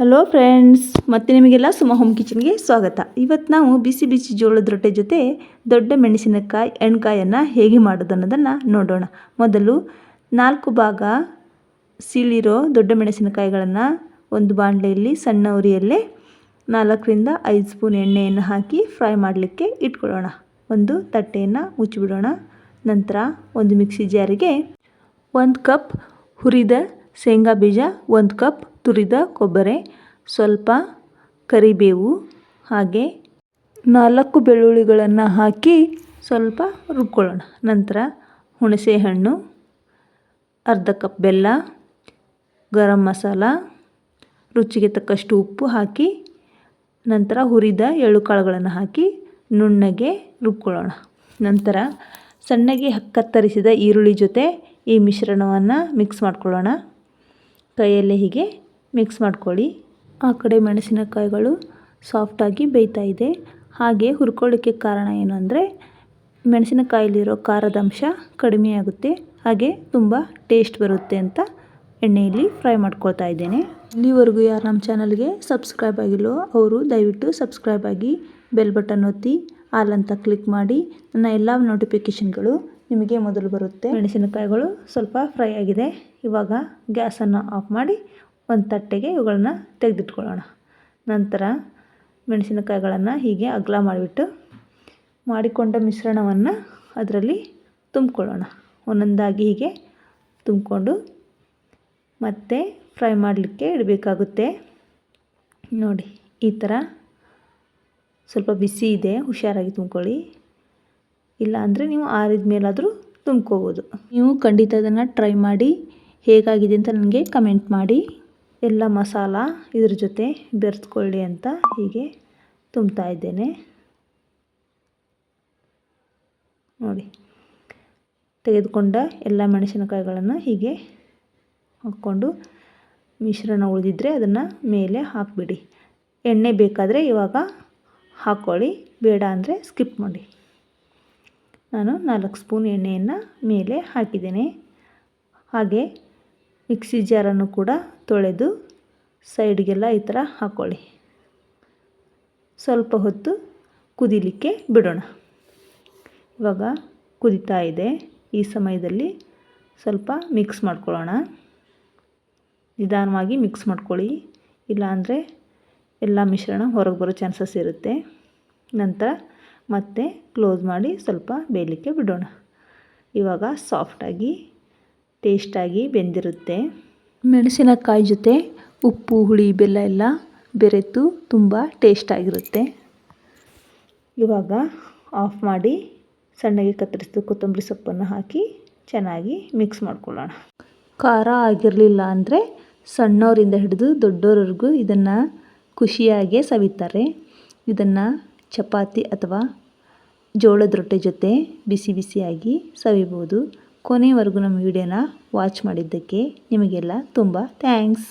Hello friends ಮತ್ತೆ ನಿಮಗೆಲ್ಲ ಸುಮ home ಕಿಚನ್ಗೆ ಸ್ವಾಗತ. ಇವತ್ತು ನಾವು ಬಿಸಿ ಬಿಸಿ ಜೋಳದ ರೊಟ್ಟೆ ಜೊತೆ ದೊಡ್ಡ ಮೆಣಸಿನಕಾಯಿ ಎಣ್ಕಾಯನ್ನು ಹೇಗೆ ಮಾಡೋದು ಅನ್ನೋದನ್ನು ನೋಡೋಣ. ಮೊದಲು ನಾಲ್ಕು ಭಾಗ ಸೀಳಿರೋ ದೊಡ್ಡ ಮೆಣಸಿನಕಾಯಿಗಳನ್ನು ಒಂದು ಬಾಣಲೆಯಲ್ಲಿ ಸಣ್ಣ ಉರಿಯಲ್ಲೇ ನಾಲ್ಕರಿಂದ ಐದು ಸ್ಪೂನ್ ಎಣ್ಣೆಯನ್ನು ಹಾಕಿ ಫ್ರೈ ಮಾಡಲಿಕ್ಕೆ ಇಟ್ಕೊಳ್ಳೋಣ. ಒಂದು ತಟ್ಟೆಯನ್ನು ಮುಚ್ಚಿಬಿಡೋಣ. ನಂತರ ಒಂದು ಮಿಕ್ಸಿ ಜಾರಿಗೆ ಒಂದು ಕಪ್ ಹುರಿದ ಶೇಂಗಾ ಬೀಜ, ಒಂದು ಕಪ್ ತುರಿದ ಕೊಬ್ಬರಿ, ಸ್ವಲ್ಪ ಕರಿಬೇವು ಹಾಗೆ ನಾಲ್ಕು ಬೆಳ್ಳುಳ್ಳಿಗಳನ್ನು ಹಾಕಿ ಸ್ವಲ್ಪ ರುಬ್ಕೊಳ್ಳೋಣ. ನಂತರ ಹುಣಸೆ ಹಣ್ಣು, ಅರ್ಧ ಕಪ್ ಬೆಲ್ಲ, ಗರಂ ಮಸಾಲ, ರುಚಿಗೆ ತಕ್ಕಷ್ಟು ಉಪ್ಪು ಹಾಕಿ ನಂತರ ಹುರಿದ ಎಳ್ಳು ಕಾಳುಗಳನ್ನು ಹಾಕಿ ನುಣ್ಣಗೆ ರುಬ್ಕೊಳ್ಳೋಣ. ನಂತರ ಸಣ್ಣಗೆ ಕತ್ತರಿಸಿದ ಈರುಳ್ಳಿ ಜೊತೆ ಈ ಮಿಶ್ರಣವನ್ನು ಮಿಕ್ಸ್ ಮಾಡ್ಕೊಳ್ಳೋಣ. ಕೈಯಲ್ಲೇ ಹೀಗೆ ಮಿಕ್ಸ್ ಮಾಡ್ಕೊಳ್ಳಿ. ಆ ಕಡೆ ಮೆಣಸಿನಕಾಯಿಗಳು ಸಾಫ್ಟಾಗಿ ಬೇಯ್ತಾ ಇದೆ. ಹಾಗೆ ಹುರ್ಕೊಳ್ಳೋಕ್ಕೆ ಕಾರಣ ಏನು ಅಂದರೆ ಮೆಣಸಿನಕಾಯಲ್ಲಿರೋ ಖಾರದ ಅಂಶ ಕಡಿಮೆ ಆಗುತ್ತೆ. ಹಾಗೆ ತುಂಬ ಟೇಸ್ಟ್ ಬರುತ್ತೆ ಅಂತ ಎಣ್ಣೆಯಲ್ಲಿ ಫ್ರೈ ಮಾಡ್ಕೊಳ್ತಾ ಇದ್ದೇನೆ. ಇಲ್ಲಿವರೆಗೂ ಯಾರು ನಮ್ಮ ಚಾನಲ್ಗೆ ಸಬ್ಸ್ಕ್ರೈಬ್ ಆಗಿಲ್ಲೋ ಅವರು ದಯವಿಟ್ಟು ಸಬ್ಸ್ಕ್ರೈಬ್ ಆಗಿ ಬೆಲ್ ಬಟನ್ ಒತ್ತಿ, ಆಲ್ ಕ್ಲಿಕ್ ಮಾಡಿ. ನನ್ನ ಎಲ್ಲ ನೋಟಿಫಿಕೇಷನ್ಗಳು ನಿಮಗೆ ಮೊದಲು ಬರುತ್ತೆ. ಮೆಣಸಿನಕಾಯಿಗಳು ಸ್ವಲ್ಪ ಫ್ರೈ ಆಗಿದೆ. ಇವಾಗ ಗ್ಯಾಸನ್ನು ಆಫ್ ಮಾಡಿ ಒಂದು ತಟ್ಟೆಗೆ ಇವುಗಳನ್ನ ತೆಗೆದಿಟ್ಕೊಳ್ಳೋಣ. ನಂತರ ಮೆಣಸಿನಕಾಯಿಗಳನ್ನು ಹೀಗೆ ಅಗಲ ಮಾಡಿಬಿಟ್ಟು ಮಾಡಿಕೊಂಡ ಮಿಶ್ರಣವನ್ನು ಅದರಲ್ಲಿ ತುಂಬಿಕೊಳ್ಳೋಣ. ಒಂದೊಂದಾಗಿ ಹೀಗೆ ತುಂಬಿಕೊಂಡು ಮತ್ತೆ ಫ್ರೈ ಮಾಡಲಿಕ್ಕೆ ಇಡಬೇಕಾಗುತ್ತೆ. ನೋಡಿ, ಈ ಥರ ಸ್ವಲ್ಪ ಬಿಸಿ ಇದೆ, ಹುಷಾರಾಗಿ ತುಂಬ್ಕೊಳ್ಳಿ. ಇಲ್ಲ ಅಂದರೆ ನೀವು ಆರಿದ ಮೇಲಾದರೂ ತುಂಬ್ಕೋಬೋದು. ನೀವು ಖಂಡಿತ ಅದನ್ನು ಟ್ರೈ ಮಾಡಿ, ಹೇಗಾಗಿದೆ ಅಂತ ನನಗೆ ಕಮೆಂಟ್ ಮಾಡಿ. ಎಲ್ಲ ಮಸಾಲ ಇದ್ರ ಜೊತೆ ಬೆರೆಸ್ಕೊಳ್ಳಿ ಅಂತ ಹೀಗೆ ತುಂಬ್ತಾ ಇದ್ದೇನೆ. ನೋಡಿ, ತೆಗೆದುಕೊಂಡ ಎಲ್ಲ ಮೆಣಸಿನಕಾಯಿಗಳನ್ನು ಹೀಗೆ ಹಾಕ್ಕೊಂಡು ಮಿಶ್ರಣ ಉಳಿದಿದ್ದರೆ ಅದನ್ನು ಮೇಲೆ ಹಾಕಿಬಿಡಿ. ಎಣ್ಣೆ ಬೇಕಾದರೆ ಇವಾಗ ಹಾಕ್ಕೊಳ್ಳಿ ಬೇಡ ಅಂದರೆ ಸ್ಕಿಪ್ ಮಾಡಿ. ನಾನು ನಾಲ್ಕು ಸ್ಪೂನ್ ಎಣ್ಣೆಯನ್ನು ಮೇಲೆ ಹಾಕಿದ್ದೇನೆ. ಹಾಗೆ ಮಿಕ್ಸಿ ಜಾರನ್ನು ಕೂಡ ತೊಳೆದು ಸೈಡ್ಗೆಲ್ಲ ಈ ಥರ ಹಾಕ್ಕೊಳ್ಳಿ ಸ್ವಲ್ಪ ಹೊತ್ತು ಕುದಿಲಿಕ್ಕೆ ಬಿಡೋಣ. ಇವಾಗ ಕುದಿತಾ ಇದೆ. ಈ ಸಮಯದಲ್ಲಿ ಸ್ವಲ್ಪ ಮಿಕ್ಸ್ ಮಾಡ್ಕೊಳ್ಳೋಣ. ನಿಧಾನವಾಗಿ ಮಿಕ್ಸ್ ಮಾಡ್ಕೊಳ್ಳಿ. ಇಲ್ಲಾಂದರೆ ಎಲ್ಲ ಮಿಶ್ರಣ ಹೊರಗೆ ಬರೋ ಚಾನ್ಸಸ್ ಇರುತ್ತೆ. ನಂತರ ಮತ್ತೆ ಕ್ಲೋಸ್ ಮಾಡಿ ಸ್ವಲ್ಪ ಬೇಯಲಿಕ್ಕೆ ಬಿಡೋಣ. ಇವಾಗ ಸಾಫ್ಟಾಗಿ ಟೇಸ್ಟಾಗಿ ಬೆಂದಿರುತ್ತೆ. ಮೆಣಸಿನಕಾಯಿ ಜೊತೆ ಉಪ್ಪು ಹುಳಿ ಬೆಲ್ಲ ಎಲ್ಲ ಬೆರೆತು ತುಂಬ ಟೇಸ್ಟಾಗಿರುತ್ತೆ. ಇವಾಗ ಆಫ್ ಮಾಡಿ ಸಣ್ಣಗೆ ಕತ್ತರಿಸಿದ ಕೊತ್ತಂಬರಿ ಸೊಪ್ಪನ್ನು ಹಾಕಿ ಚೆನ್ನಾಗಿ ಮಿಕ್ಸ್ ಮಾಡ್ಕೊಳ್ಳೋಣ. ಖಾರ ಆಗಿರಲಿಲ್ಲ ಅಂದರೆ ಸಣ್ಣವರಿಂದ ಹಿಡಿದು ದೊಡ್ಡವರವರೆಗೂ ಇದನ್ನು ಖುಷಿಯಾಗಿ ಸವಿತಾರೆ. ಇದನ್ನು ಚಪಾತಿ ಅಥವಾ ಜೋಳದ ರೊಟ್ಟೆ ಜೊತೆ ಬಿಸಿ ಬಿಸಿಯಾಗಿ ಸವಿಬೋದು. ಕೊನೆವರೆಗೂ ನಮ್ಮ ವಿಡಿಯೋನ ವಾಚ್ ಮಾಡಿದ್ದಕ್ಕೆ ನಿಮಗೆಲ್ಲ ತುಂಬ ಥ್ಯಾಂಕ್ಸ್